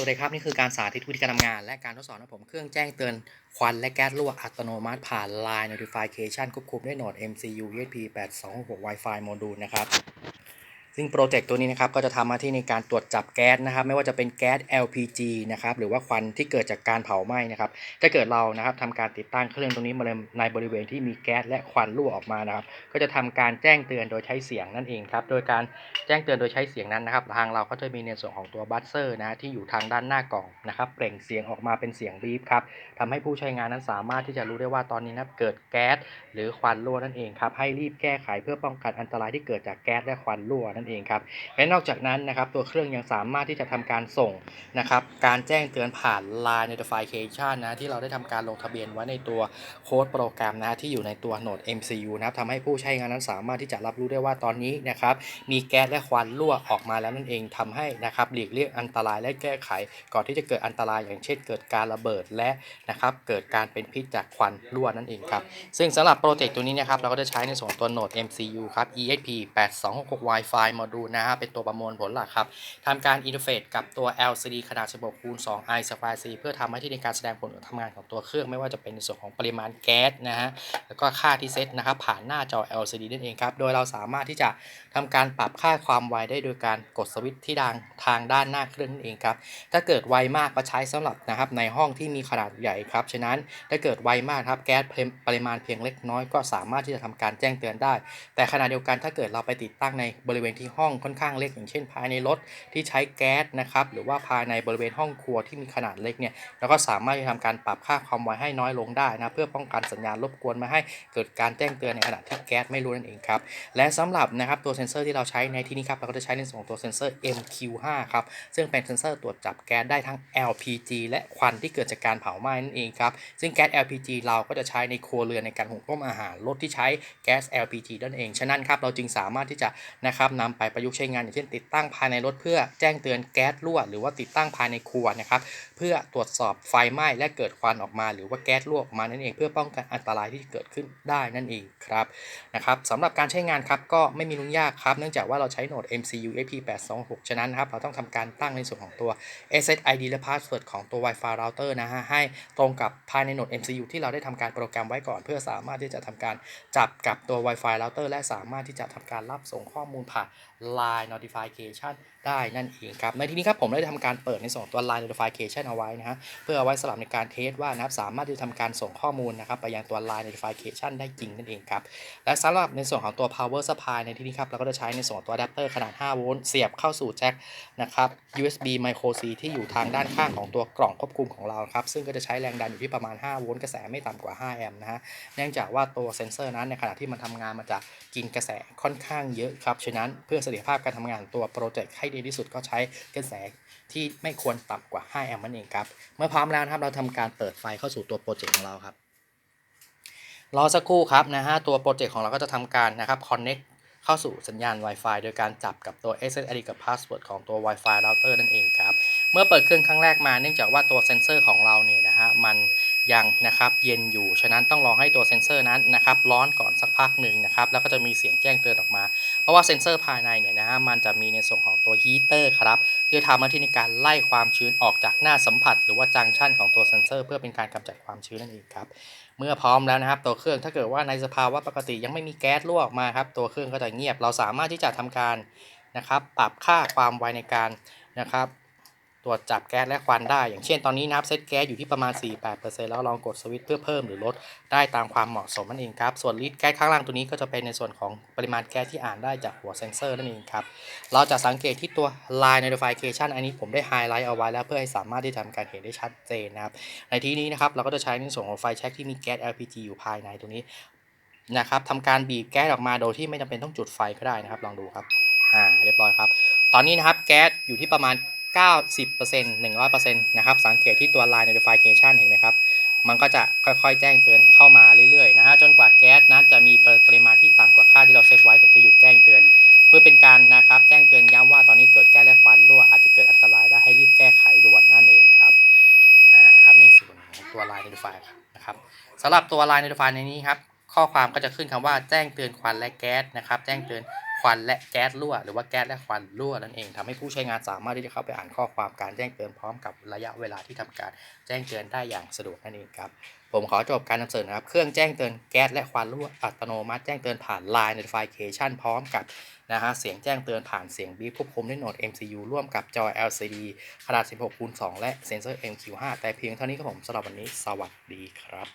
สวัสดีครับ นี่คือการสาธิตวิธีการทำงาน และการทดสอบนะผมเครื่องแจ้งเตือนควันและแก๊สรั่วอัตโนมัติผ่าน Line Notification ควบคุมด้วยโหนด MCU ESP 8266 Wi-Fi โมดูลนะครับ ซึ่งโปรเจกต์ตัวนี้นะครับก็จะทำหน้าที่ในการตรวจจับแก๊สนะครับ ไม่ว่าจะเป็นแก๊ส LPG นะครับหรือว่าควันที่เกิดจากการเผาไหม้นะครับถ้าเกิดเรานะครับทำการติดตั้งเครื่องตรงนี้มาในบริเวณที่มีแก๊สและควันรั่วออกมานะครับ ก็จะทำการแจ้งเตือนโดยใช้เสียงนั่นเองครับโดยการแจ้งเตือนโดยใช้เสียงนั้นนะครับ ทางเราก็จะมีในส่วนของตัวบัสเซอร์นะที่อยู่ทางด้านหน้ากล่องนะครับเปล่งเสียงออกมาเป็นเสียงบีบครับทำให้ผู้ใช้งานนั้นสามารถที่จะรู้ได้ว่าตอนนี้นะเกิดแก๊สหรือควันรั่วนั่นเองครับให้รีบแก้ไขเพื่อป้องกันอันตรายที่เกิดจากแก๊สและควันรั่วนั่นเองครับและนอกจากนั้นนะครับตัวเครื่องยังสามารถที่จะทำการส่งนะครับการแจ้งเตือนผ่าน Line Notification นะที่เราได้ทำการลงทะเบียนไว้ในตัวโค้ดโปรแกรมนะที่อยู่ในตัวโหนด MCU นะครับทำให้ผู้ใช้งานนั้นสามารถที่จะรับรู้ได้ว่าตอนนี้นะครับมีแก๊สและควันรั่วออกมาแล้วนั่นเองทำให้นะครับหลีกเลี่ยงอันตรายและแก้ไข ก่อนที่จะเกิดอันตรายอย่างเช่น เกิดการระเบิดและนะครับเกิดการเป็นพิษจากควันรั่วนั่นเองครับซึ่งสำหรับโปรเจกต์ตัวนี้นะครับเราก็จะใช้ในส่วนตัวโหนด MCU ครับ ESP 8266 Wi-Fi Module นะฮะเป็นตัวประมวลผลหลักครับทำการอินเทอร์เฟซกับตัว LCD ขนาด 16คูณ2 i Square C เพื่อทำให้ที่ในการแสดงผลการทำงานของตัวเครื่องไม่ว่าจะเป็นในส่วนของปริมาณแก๊สนะฮะแล้วก็ค่าที่เซตนะครับผ่านหน้าจอ LCD นั่นเองครับโดยเราสามารถที่จะทำการปรับค่าความไวได้โดยการกดสวิตช์ที่ดังทางด้านหน้าเครื่องนั่นเองครับถ้าเกิดไวมากก็ใช้สำหรับนะครับในห้องที่มีขนาดใหญ่ครับฉะนั้นถ้าเกิดไวมากครับแก๊สปริมาณเพียงเล็กน้อยก็สามารถที่จะทำการแจ้งเตือนได้ แต่ขณะเดียวกันถ้าเกิดเราไปติดตั้งในบริเวณที่ห้องค่อนข้างเล็กอย่างเช่น ภายในรถที่ใช้แก๊สนะครับหรือว่าภายในบริเวณห้องครัวที่มีขนาดเล็กเนี่ยเราก็สามารถที่จะทำการปรับค่าความไวให้น้อยลงได้นะเพื่อป้องกันสัญญาณรบกวนไม่ให้เกิดการแจ้งเตือนในขณะที่แก๊สไม่รู้นั่นเองครับและสำหรับนะครับตัวเซ็นเซอร์ที่เราใช้ในที่นี้ครับเราก็จะใช้ในส่วนของตัวเซ็นเซอร์ MQ5 ครับซึ่งเป็นเซ็นเซอร์ตรวจจับแก๊สได้ทั้ง LPG และควันที่เกิดจากการเผาไหม้นั่นเองครับซึ่งแก๊ส LPG เราก็จะใช้ในครัวเรือนในการหุงต้มอาหารรถที่ใช้แก๊ส LPG นั่นเอง ฉะนั้นครับเราจึงสามารถที่จะนะครับนำไปประยุกต์ใช้งานอย่างเช่นติดตั้งภายในรถเพื่อแจ้งเตือนแก๊สรั่วหรือว่าติดตั้งภายในครัวนะครับเพื่อตรวจสอบไฟไหม้และเกิดควันออกมา หรือว่าแก๊สรั่วออกมานั่นเอง เพื่อป้องกันอันตรายที่เกิดขึ้นได้นั่นเองครับนะครับสำหรับการใช้งานครับก็ไม่มีนุ่งยากครับเนื่องจากว่าเราใช้โหนด MCU AP826 ฉะนั้นครับเราต้องทำการตั้งในส่วนของตัว SSID และ Password ของตัว Wi-Fi router นะฮะให้ตรงกับภายในโหนด MCU ที่เราได้ทำการโปรแกรมไว้ก่อน เพื่อสามารถที่จะทำการจับกับตัว Wi-Fi router และสามารถที่จะทำการรับส่งข้อมูลผ่าน Line Notification ได้นั่นเองครับ ในที่นี้ครับผมได้ทำการเปิดในส่วนตัว Line Notification เอาไว้นะฮะเพื่อเอาไว้สำหรับในการเทสว่านะครับสามารถที่จะทำการส่งข้อมูลนะครับไปยังตัว Line Notification ได้จริงนั่นเองครับ และสำหรับในส่วนของตัว Power Supply ในที่นี้ครับเราก็จะใช้ในส่วนตัวอะแดปเตอร์ขนาด 5 โวลต์เสียบเข้าสู่แจ็คนะครับ USB Micro C ที่อยู่ทางด้านข้างของตัวกล่องควบคุมของเราครับซึ่งก็จะใช้แรงดันอยู่ที่ประมาณ 5 โวลต์กระแสไม่ต่ำกว่า 5 แอมป์นะฮะเนื่องจากว่าตัวเซนเซอร์นั้นในขณะที่มันทำงานมันจะกินกระแสค่อนข้างเยอะครับฉะนั้นเพื่อเสถียรภาพการทำงานตัวโปรเจกต์ให้ดีที่สุดก็ใช้กระแสที่ไม่ควรต่ำกว่า 5 แอมป์นั่นเองครับ เมื่อพร้อมแล้วนะครับเราทำการเปิดไฟเข้าสู่ตัวโปรเจกต์ของเราครับ รอสักครู่ครับนะฮะตัวโปรเจกต์ของเราก็จะทำการนะครับ connect เข้าสู่สัญญาณ Wi-Fi โดยการจับกับตัว SSID กับ Password ของตัว Wi-Fi router นั่นเองครับ เมื่อเปิดเครื่องครั้งแรกมาเนื่องจากว่าตัวเซนเซอร์ของเราเนี่ยนะฮะมัน ยังนะครับเย็นอยู่ ฉะนั้นต้องรอให้ตัวเซนเซอร์นั้นนะครับร้อนก่อนสักพักหนึ่งนะครับแล้วก็จะมีเสียงแจ้งเตือนออกมา เพราะว่าเซนเซอร์ภายในเนี่ยนะฮะมันจะมีในส่วนของตัวฮีเตอร์ครับที่ทำหน้าที่ในการไล่ความชื้นออกจากหน้าสัมผัส หรือว่าจังชันของตัวเซนเซอร์ เพื่อเป็นการกำจัดความชื้นนั่นเองครับเมื่อพร้อมแล้วนะครับตัวเครื่องถ้าเกิดว่าในสภาวะปกติยังไม่มีแก๊สรั่วออกมาครับตัวเครื่องก็จะเงียบ เราสามารถที่จะทำการนะครับปรับค่าความไวในการนะครับ รวจจับแก๊สและควันได้ อย่างเช่นตอนนี้นะครับเซตแก๊สอยู่ที่ประมาณ 48%แล้วลองกดสวิตช์เพื่อเพิ่มหรือลดได้ตามความเหมาะสมนั่นเองครับ ส่วนลิตรแก๊สข้างล่างตัวนี้ก็จะเป็นในส่วนของปริมาณแก๊สที่อ่านได้จากหัวเซนเซอร์นั่นเองครับ เราจะสังเกตที่ตัว Line Notification อันนี้ผมได้ไฮไลท์เอาไว้แล้วเพื่อให้สามารถที่จะทำการเห็นได้ชัดเจนนะครับ ในที่นี้นะครับเราก็จะใช้ในส่วนของไฟแช็กที่มีแก๊ส LPG อยู่ภายในตรงนี้นะครับทำการบีบแก๊สออกมาโดยที่ไม่จำเป็นต้องจุดไฟก็ได้นะครับ ลองดูครับ อ่า เรียบร้อยครับ ตอนนี้นะครับแก๊สอยู่ที่ประมาณ 90% 100%นะครับ สังเกตที่ตัว Line Notification เห็นไหมครับ มันก็จะค่อยๆ แจ้งเตือนเข้ามาเรื่อยๆ นะฮะ จนกว่าแก๊สนั้นจะมีปริมาณที่ต่ำกว่าค่าที่เราเซตไว้ถึงจะหยุดแจ้งเตือน เพื่อเป็นการนะครับ แจ้งเตือนย้ำว่าตอนนี้เกิดแก๊สและควันรั่วอาจจะเกิดอันตรายได้ให้รีบแก้ไขด่วนนั่นเองครับ อ่าครับในส่วนของตัว Line Notify นะครับสำหรับตัว Line Notify ในนี้ครับ ข้อความก็จะขึ้นคำว่าแจ้งเตือนควันและแก๊สนะครับ แจ้งเตือน ควันและแก๊สรั่ว หรือว่าแก๊สและควันรั่วนั่นเองทำให้ผู้ใช้งานสามารถที่จะเข้าไปอ่านข้อความการแจ้งเตือนพร้อมกับระยะเวลาที่ทำการแจ้งเตือนได้อย่างสะดวกนั่นเองครับผมขอจบการนำเสนอนะครับเครื่องแจ้งเตือนแก๊สและควันรั่วอัตโนมัติแจ้งเตือนผ่าน Line Notification พร้อมกับนะฮะเสียงแจ้งเตือนผ่านเสียงบีบควบคุมด้วยโหนด MCU ร่วมกับจอ LCD ขนาด 16คูณ2และเซ็นเซอร์ MQ5 แต่เพียงเท่านี้ครับผมสำหรับวันนี้สวัสดีครับ